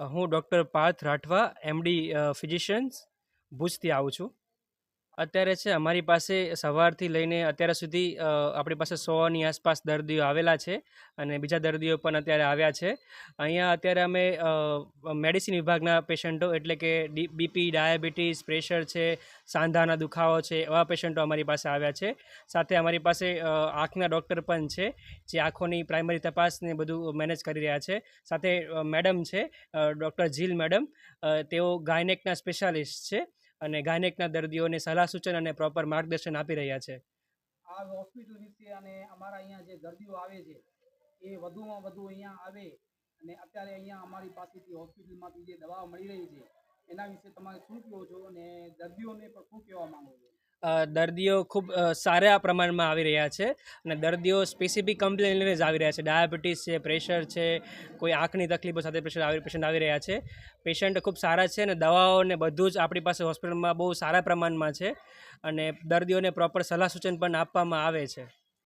હું doctor Parth Rathwa MD physicians ભુજથી આવું છું. અત્યારે છે, અમારી પાસે સવારથી લઈને અત્યાર સુધી આપણી પાસે સોની આસપાસ દર્દીઓ આવેલા છે અને બીજા દર્દીઓ પણ અત્યારે આવ્યા છે. અહીંયા અત્યારે અમે મેડિસિન વિભાગના પેશન્ટો એટલે કે બીપી, ડાયાબિટીસ, પ્રેશર છે, સાંધાના દુખાવો છે, એવા પેશન્ટો અમારી પાસે આવ્યા છે. સાથે અમારી પાસે આંખના ડૉક્ટર પણ છે, જે આંખોની પ્રાઇમરી તપાસને બધું મેનેજ કરી રહ્યા છે. સાથે મેડમ છે ડૉક્ટર જીલ મેડમ તેઓ ગાયનેકના સ્પેશિયાલિસ્ટ છે. અને ગાયનેકના દર્દીઓને સલાહ સૂચન અને પ્રોપર માર્ગદર્શન આપી રહ્યા છે. આ હોસ્પિટલ વિશે અને અમારા અહીંયા જે દર્દીઓ આવે છે, એ વધુમાં વધુ અહીંયા આવે અને અત્યારે અહીંયા અમારી પાસેથી હોસ્પિટલમાંથી જે દવાઓ મળી રહી છે, એના વિશે તમારે શું કહો છો? અને દર્દીઓને પણ શું કહેવા માંગો છો? દર્દીઓ ખૂબ સારા પ્રમાણમાં આવી રહ્યા છે અને દર્દીઓ સ્પેસિફિક કમ્પ્લેન લઈને જ આવી રહ્યા છે. ડાયાબિટીસ છે પ્રેશર છે, કોઈ આંખની તકલીફો સાથે પ્રેશર આવી પેશન્ટ આવી રહ્યા છે. પેશન્ટ ખૂબ સારા છે અને દવાઓ ને બધું જ આપણી પાસે હોસ્પિટલમાં બહુ સારા પ્રમાણમાં છે અને દર્દીઓને પ્રોપર સલાહ સૂચન પણ આપવામાં આવે છે.